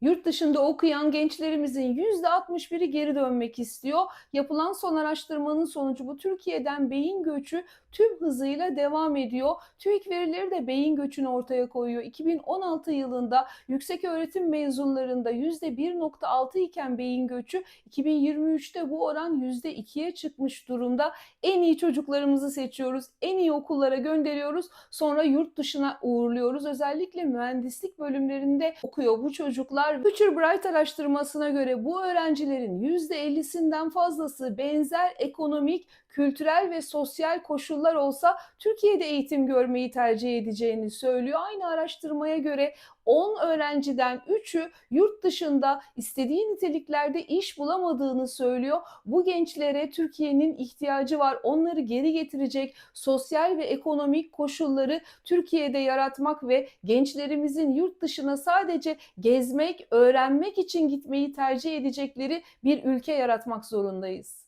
Yurt dışında okuyan gençlerimizin %61'i geri dönmek istiyor. Yapılan son araştırmanın sonucu bu Türkiye'den beyin göçü tüm hızıyla devam ediyor. TÜİK verileri de beyin göçünü ortaya koyuyor. 2016 yılında yükseköğretim mezunlarında %1.6 iken beyin göçü 2023'te bu oran %2'ye çıkmış durumda. En iyi çocuklarımızı seçiyoruz, en iyi okullara gönderiyoruz, sonra yurt dışına uğurluyoruz. Özellikle mühendislik bölümlerinde okuyor bu çocuklar. Future Bright araştırmasına göre bu öğrencilerin %50'sinden fazlası benzer ekonomik, kültürel ve sosyal koşullar olsa Türkiye'de eğitim görmeyi tercih edeceğini söylüyor. Aynı araştırmaya göre 10 öğrenciden 3'ü yurt dışında istediği niteliklerde iş bulamadığını söylüyor. Bu gençlere Türkiye'nin ihtiyacı var. Onları geri getirecek sosyal ve ekonomik koşulları Türkiye'de yaratmak ve gençlerimizin yurt dışına sadece gezmek, öğrenmek için gitmeyi tercih edecekleri bir ülke yaratmak zorundayız.